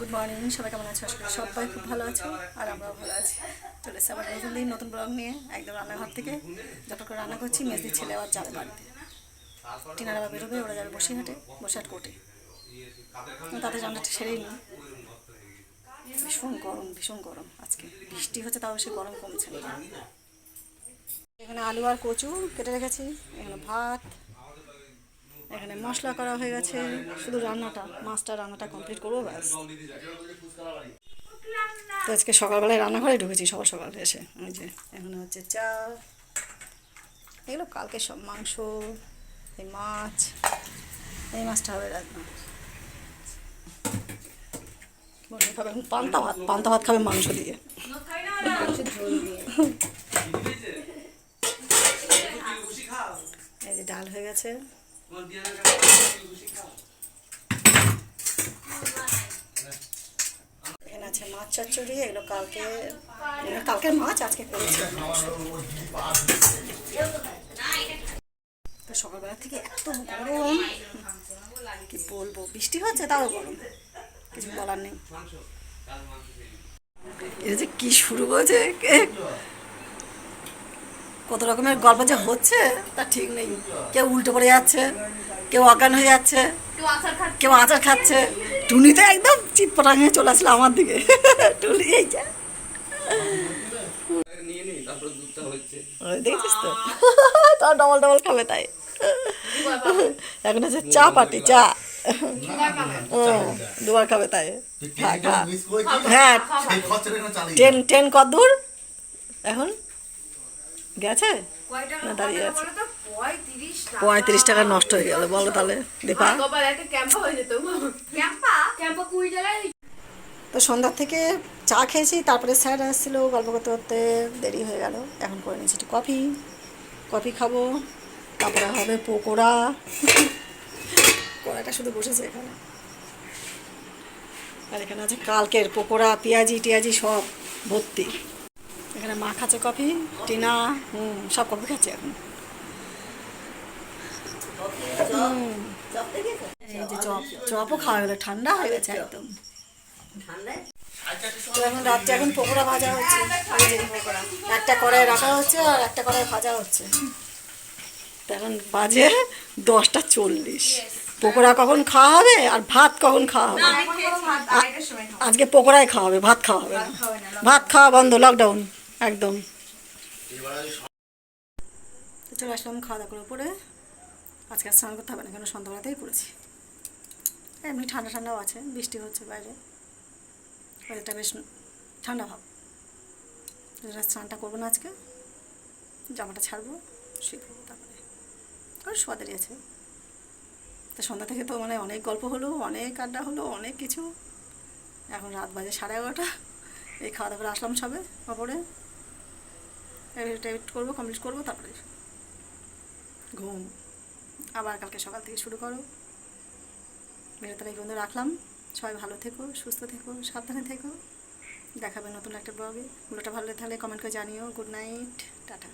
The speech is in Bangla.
গুড মর্নিং সবাই কেমন আছো? করি সবাই খুব ভালো আছো, আর আমরাও ভালো আছি। চলে এসে আবার নতুন দিন, নতুন ব্লগ নিয়ে, একদম রান্নাঘর থেকে যত করে রান্না করছি মেজদির ছেলে আবার যাবে বাড়িতে। টিনার আবার বেরোবে ওরা যাবে বসিরহাটে, বসিরহাট কোর্টে। তাদের রান্নাটা সেরেই নিই। ভীষণ গরম ভীষণ গরম আজকে। বৃষ্টি হচ্ছে, তাও সে গরম কমছে। এখানে আলু আর কচু কেটে রেখেছি, এখানে ভাত এখানে মশলা করা হয়ে গেছে। শুধু রান্নাটা, মাছটা রান্নাটা কমপ্লিট করব, ব্যাস। তো আজকে সকালবেলায় রান্নাঘরে ঢুকেছি সকাল সকাল এসে। ওই যে, এখানে হচ্ছে চা এগুলো কালকে সব মাংস, এই মাছ, এই মাছটা হবে রান্না। খাবে, এখন পান্তা ভাত পান্তা ভাত খাবে মাংস দিয়ে। এই যে ডাল হয়ে গেছে। এখানে আছে মাছ চচ্চড়ি, এগুলো কালকে এগুলো কালকের মাছ আজকে করেছি। তো সকালবেলা থেকে এত গরম। কি বলব? বৃষ্টি হচ্ছে, তাও গরম। কিছু বলার নেই। এটা যে কি শুরু করেছে কত রকমের গল্প যে হচ্ছে তা ঠিক নেই। কেউ উল্টো পড়ে যাচ্ছে কেউ অজ্ঞান হয়ে যাচ্ছে কেউ আচার খাচ্ছে। টুনি তো একদম চিৎপটাং হয়ে চলে আসলো আমার দিকে। টুনি এই যা। দেখছিস তো? তার ডবল ডবল খাবে তাই। এখন হচ্ছে চা পাটি চা। দুবার খাবে। তাই। হ্যাঁ ট্রেন ট্রেন কত দূর? এখন? গেছে? না দাঁড়িয়ে আছে। পঁয়ত্রিশ টাকা। নষ্ট হয়ে গেল বলো তাহলে। দীপা? তো সন্ধ্যার থেকে চা খেয়েছি তারপরে স্যার আসছিল গল্প করতে করতে দেরি হয়ে গেল। এখন করে নিয়েছি একটু কফি। কফি খাব তারপরে হবে পকোড়া। কড়াটা শুধু বসেছে এখানে। আর এখানে আছে কালকের পকোড়া পেঁয়াজি টিয়াজি সব ভর্তি। এখানে মা খাচ্ছে কফি টিনা হুম সব কফি খাচ্ছে এখন। এই যে চপ চপও খাওয়া গেলো ঠান্ডা হয়ে গেছে একদম। তো এখন রাত্রে এখন পকোড়া ভাজা হচ্ছে। একটা কড়াই রাখা হচ্ছে আর একটা কড়াই ভাজা হচ্ছে। এখন বাজে দশটা চল্লিশ। পকোড়া কখন খাওয়া হবে আর ভাত কখন খাওয়া হবে? আজকে পকোড়াই খাওয়া হবে ভাত খাওয়া হবে না। ভাত খাওয়া বন্ধ লকডাউন। একদম। তো চলে আসলাম খাওয়া দাওয়া করে পরে। আজকে আর স্নান করতে হবে না কেন সন্ধ্যাবেলাতেই করেছি। এমনি ঠান্ডা ঠান্ডাও আছে বৃষ্টি হচ্ছে বাইরে। ওয়েদারটা বেশ ঠান্ডা ভাব। স্নানটা করব না আজকে। জামাটা ছাড়বো শুয়ে পড়ব তারপরে। আর সোয়াদারি আছে। তো সন্ধ্যা থেকে তো মানে অনেক গল্প হলো অনেক আড্ডা হলো অনেক কিছু। এখন রাত বাজে সাড়ে এগারোটা। এই খাওয়া দাওয়া করে আসলাম সবে তারপরে এডিট করব কমপ্লিট করব তারপরে ঘুম। আবার কালকে সকাল থেকে শুরু করো। ভিডিওটা এই পর্যন্ত রাখলাম। সবাই ভালো থেকো সুস্থ থেকো সাবধানে থেকো। দেখাবে নতুন একটা ব্লগে ব্লগটা ভালো থাকলে কমেন্ট করে জানিও। Good night tata.